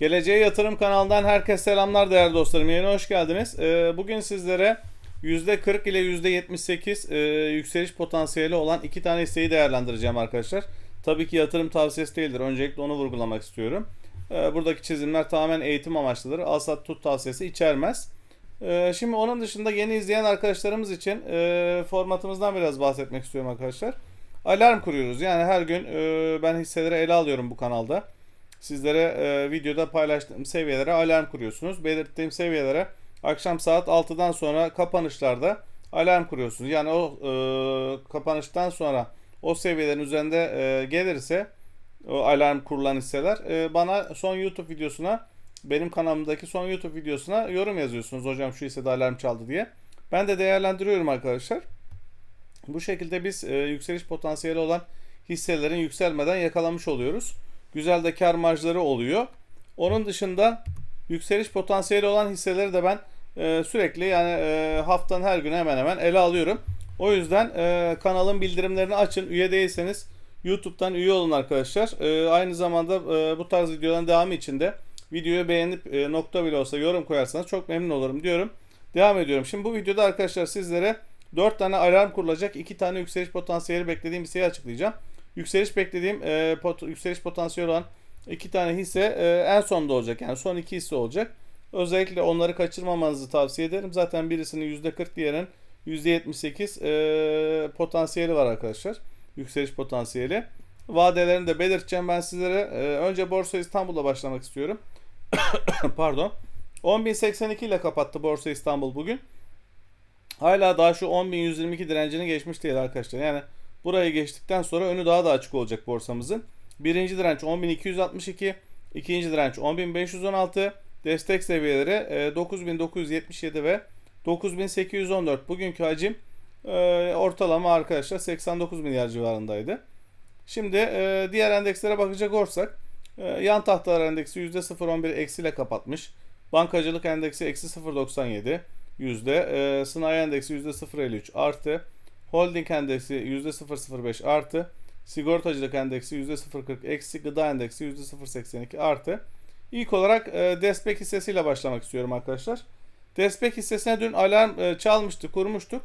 Geleceğe Yatırım kanalından herkese selamlar değerli dostlarım. Yeni hoş geldiniz. Ee, Bugün sizlere %40 ile %78 e, yükseliş potansiyeli olan iki tane hisseyi değerlendireceğim arkadaşlar. Tabii ki yatırım tavsiyesi değildir. Öncelikle onu vurgulamak istiyorum. Ee, Buradaki çizimler tamamen eğitim amaçlıdır. Alsat tut tavsiyesi içermez. Ee, Şimdi onun dışında yeni izleyen arkadaşlarımız için e, formatımızdan biraz bahsetmek istiyorum arkadaşlar. Alarm kuruyoruz. Yani her gün e, ben hisseleri ele alıyorum bu kanalda. Sizlere e, videoda paylaştığım seviyelere alarm kuruyorsunuz. Belirttiğim seviyelere akşam saat 6'dan sonra kapanışlarda alarm kuruyorsunuz. Yani o e, kapanıştan sonra o seviyelerin üzerinde e, gelirse o alarm kurulan hisseler e, bana son YouTube videosuna benim kanalımdaki son YouTube videosuna yorum yazıyorsunuz. Hocam şu hissede alarm çaldı diye. Ben de değerlendiriyorum arkadaşlar. Bu şekilde biz e, yükseliş potansiyeli olan hisselerin yükselmeden yakalamış oluyoruz. Güzel de kar marjları oluyor. Onun dışında yükseliş potansiyeli olan hisseleri de ben e, sürekli yani e, haftanın her günü hemen hemen ele alıyorum. O yüzden e, kanalın bildirimlerini açın. Üye değilseniz YouTube'dan üye olun arkadaşlar. E, aynı zamanda e, bu tarz videoların devamı için de videoyu beğenip e, nokta bile olsa yorum koyarsanız çok memnun olurum diyorum. Devam ediyorum. Şimdi bu videoda arkadaşlar sizlere 4 tane alarm kurulacak 2 tane yükseliş potansiyeli beklediğim hisseyi açıklayacağım. Yükseliş beklediğim e, pot, yükseliş potansiyeli olan 2 tane hisse e, en sonda olacak. Yani son 2 hisse olacak. Özellikle onları kaçırmamanızı tavsiye ederim. Zaten birisinin %40 diğerinin %78 e, potansiyeli var arkadaşlar. Yükseliş potansiyeli. Vadelerini de belirteceğim ben sizlere. E, önce Borsa İstanbul'la başlamak istiyorum. Pardon. 10.082 ile kapattı Borsa İstanbul bugün. Hala daha şu 10.122 direncini geçmiş değil arkadaşlar. Yani burayı geçtikten sonra önü daha da açık olacak borsamızın. Birinci direnç 10.262, ikinci direnç 10.516, destek seviyeleri e, 9.977 ve 9.814. Bugünkü hacim e, ortalama arkadaşlar 89 milyar civarındaydı. Şimdi e, diğer endekslere bakacak olursak e, yan tahtalar endeksi %0.11 eksiyle kapatmış. Bankacılık endeksi eksi 0.97 yüzde. E, sanayi endeksi yüzde 0.53 artı. Holding endeksi yüzde 0.05 artı. Sigortacılık endeksi yüzde 0.40 eksi. Gıda endeksi yüzde 0.82 artı. İlk olarak e, Despek hissesiyle başlamak istiyorum arkadaşlar. Despek hissesine dün alarm e, çalmıştı, kurmuştuk.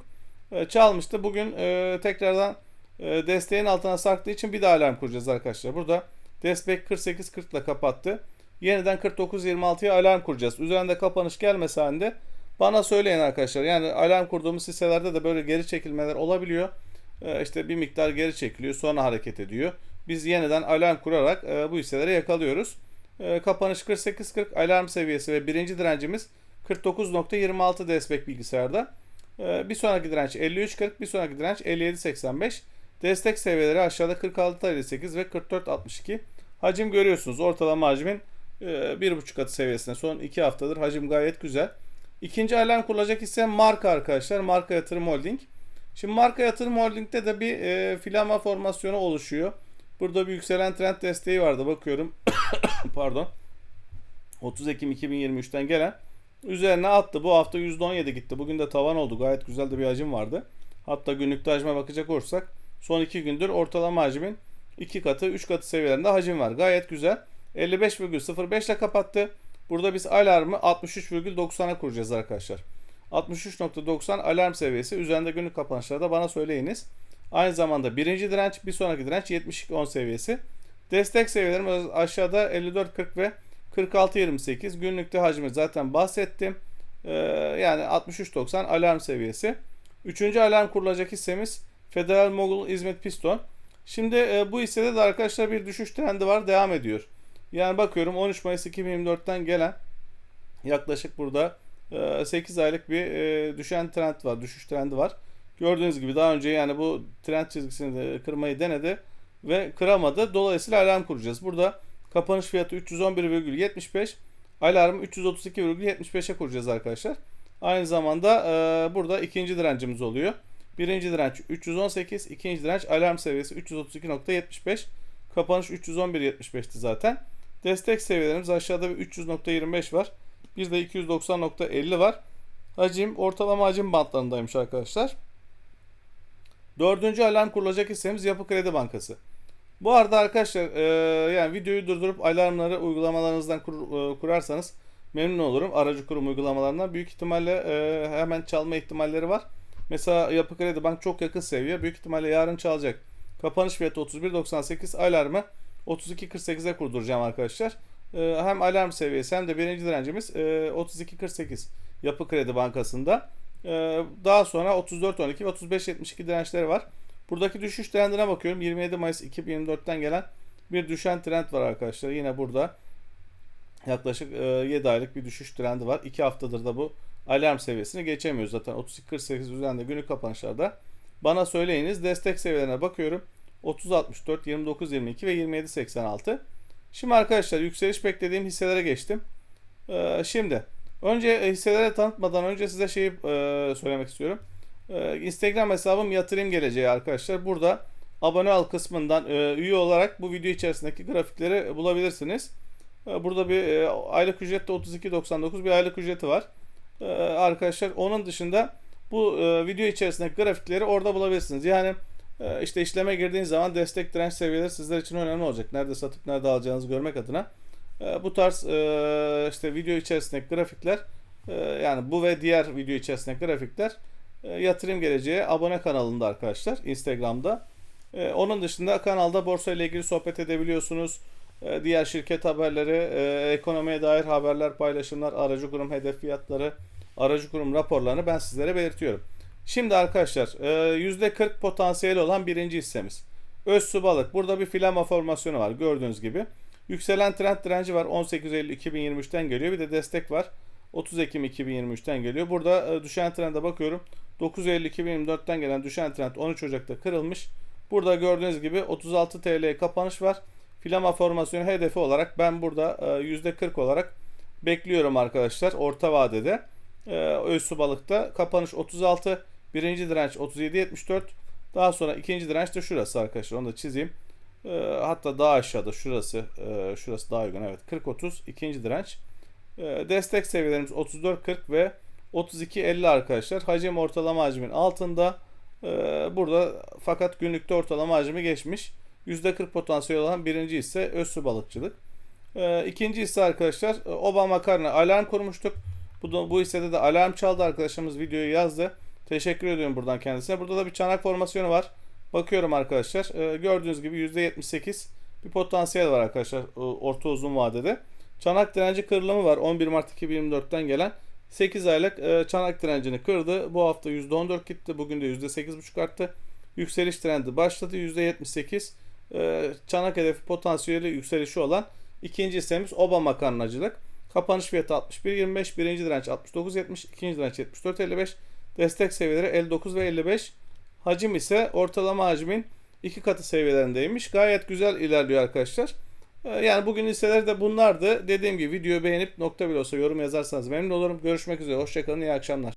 E, çalmıştı. Bugün e, tekrardan e, desteğin altına sarktığı için bir daha alarm kuracağız arkadaşlar. Burada Despek 48.40 ile kapattı. Yeniden 49.26'ya alarm kuracağız. Üzerinde kapanış gelmese halinde bana söyleyin arkadaşlar. Yani alarm kurduğumuz hisselerde de böyle geri çekilmeler olabiliyor. Ee, işte bir miktar geri çekiliyor sonra hareket ediyor. Biz yeniden alarm kurarak e, bu hisseleri yakalıyoruz. E, kapanış 48.40 alarm seviyesi ve birinci direncimiz 49.26 destek bilgisayarda. E, bir sonraki direnç 53.40 bir sonraki direnç 57.85. Destek seviyeleri aşağıda 46.58 ve 44.62. Hacim görüyorsunuz. Ortalama hacmin e, 1.5 katı seviyesinde. Son 2 haftadır hacim gayet güzel. İkinci alarm kurulacak ise marka arkadaşlar. Marka Yatırım Holding. Şimdi marka Yatırım Holding'de de bir e, filama formasyonu oluşuyor. Burada bir yükselen trend desteği vardı bakıyorum. Pardon. 30 Ekim 2023'ten gelen. Üzerine attı. Bu hafta %17 gitti. Bugün de tavan oldu. Gayet güzel de bir hacim vardı. Hatta günlük hacme bakacak olursak son 2 gündür ortalama hacmin 2 katı 3 katı seviyelerinde hacim var. Gayet güzel. 55,05 ile kapattı. Burada biz alarmı 63,90'a kuracağız arkadaşlar. 63.90 alarm seviyesi. Üzerinde günlük kapanışlarda bana söyleyiniz. Aynı zamanda birinci direnç, bir sonraki direnç 72.10 seviyesi. Destek seviyelerimiz aşağıda 54.40 ve 46.28. Günlükte hacmi zaten bahsettim. Ee, yani 63.90 alarm seviyesi. Üçüncü alarm kurulacak hissemiz Federal Mogul İzmit Piston. Şimdi e, bu hissede de arkadaşlar bir düşüş trendi var. Devam ediyor. Yani bakıyorum 13 Mayıs 2024'ten gelen yaklaşık burada 8 aylık bir e, düşen trend var, düşüş trendi var. Gördüğünüz gibi daha önce yani bu trend çizgisini de kırmayı denedi ve kıramadı. Dolayısıyla alarm kuracağız. Burada kapanış fiyatı 311,75, alarmı 332,75'e kuracağız arkadaşlar. Aynı zamanda e, burada ikinci direncimiz oluyor. Birinci direnç 318, ikinci direnç alarm seviyesi 332.75. Kapanış 311.75'ti zaten. Destek seviyelerimiz aşağıda bir 300.25 var. Bir de 290.50 var. Hacim ortalama hacim bantlarındaymış arkadaşlar. Dördüncü alarm kurulacak hissemiz Yapı Kredi Bankası. Bu arada arkadaşlar e, yani videoyu durdurup alarmları uygulamalarınızdan kur- e, kurarsanız memnun olurum. Aracı kurum uygulamalarından büyük ihtimalle e, hemen çalma ihtimalleri var. Mesela Yapı Kredi Bank çok yakın seviye. Büyük ihtimalle yarın çalacak. Kapanış fiyatı 31.98 alarmı 32.48'e kurduracağım arkadaşlar. E, hem alarm seviyesi hem de birinci direncimiz e, 32.48 Yapı Kredi Bankası'nda. E, daha sonra 34.12 ve 35.72 dirençleri var. Buradaki düşüş trendine bakıyorum. 27 Mayıs 2024'ten gelen bir düşen trend var arkadaşlar. Yine burada yaklaşık e, 7 aylık bir düşüş trendi var. 2 haftadır da bu alarm seviyesini geçemiyoruz zaten. 32.48 üzerinde günlük kapanışlarda. Bana söyleyiniz destek seviyelerine bakıyorum. 30.64, 29.22 ve 27.86. Şimdi arkadaşlar yükseliş beklediğim hisselere geçtim. E, şimdi önce hisselere tanıtmadan önce size şeyi e, söylemek istiyorum. Ee, Instagram hesabım yatırım geleceği arkadaşlar. Burada abone ol kısmından e, üye olarak bu video içerisindeki grafikleri bulabilirsiniz. Ee, Burada bir e, aylık ücret de 32.99 bir aylık ücreti var. Ee, Arkadaşlar onun dışında bu e, video içerisindeki grafikleri orada bulabilirsiniz. Yani e, işte işleme girdiğiniz zaman destek direnç seviyeleri sizler için önemli olacak. Nerede satıp nerede alacağınızı görmek adına. E, Bu tarz e, işte video içerisindeki grafikler e, yani bu ve diğer video içerisindeki grafikler e, Yatırım Geleceği abone kanalında arkadaşlar Instagram'da. Onun dışında kanalda borsa ile ilgili sohbet edebiliyorsunuz. Diğer şirket haberleri, ekonomiye dair haberler, paylaşımlar, aracı kurum hedef fiyatları, aracı kurum raporlarını ben sizlere belirtiyorum. Şimdi arkadaşlar e, %40 potansiyeli olan birinci hissemiz. Özsu Balık. Burada bir filama formasyonu var gördüğünüz gibi. Yükselen trend direnci var 18 Eylül 2023'ten geliyor. Bir de destek var. 30 Ekim 2023'ten geliyor. Burada e, düşen trende bakıyorum. 9 Eylül 2024'ten gelen düşen trend 13 Ocak'ta kırılmış. Burada gördüğünüz gibi 36 TL kapanış var. Filama formasyonu hedefi olarak ben burada e, %40 olarak bekliyorum arkadaşlar orta vadede. E, Özsu balıkta kapanış 36, birinci direnç 37.74. Daha sonra ikinci direnç de şurası arkadaşlar onu da çizeyim. E, hatta daha aşağıda şurası e, şurası daha uygun evet 40-30 ikinci direnç. E, destek seviyelerimiz 34-40 ve 32.50 arkadaşlar. Hacim ortalama hacmin altında. Ee, burada fakat günlükte ortalama hacmi geçmiş. %40 potansiyel olan birinci ise Özsu Balıkçılık. Ee, ikinci ise arkadaşlar e, Obama Makarna alarm kurmuştuk. Bu, bu hissede de alarm çaldı arkadaşımız videoyu yazdı. Teşekkür ediyorum buradan kendisine. Burada da bir çanak formasyonu var. Bakıyorum arkadaşlar. Ee, gördüğünüz gibi %78 bir potansiyel var arkadaşlar e, orta uzun vadede. Çanak direnci kırılımı var 11 Mart 2024'ten gelen. 8 aylık e, çanak direncini kırdı. Bu hafta %14 gitti. Bugün de %8,5 arttı. Yükseliş trendi başladı. %78 e, çanak hedefi potansiyeli yükselişi olan ikinci hissemiz Oba makarnacılık. Kapanış fiyatı 61.25. Birinci direnç 69.70. ikinci direnç 74.55. Destek seviyeleri 59 ve 55. Hacim ise ortalama hacmin iki katı seviyelerindeymiş. Gayet güzel ilerliyor arkadaşlar. Ee, Yani bugün hisseler de bunlardı. Dediğim gibi videoyu beğenip nokta bile olsa yorum yazarsanız memnun olurum. Görüşmek üzere. Hoşçakalın. İyi akşamlar.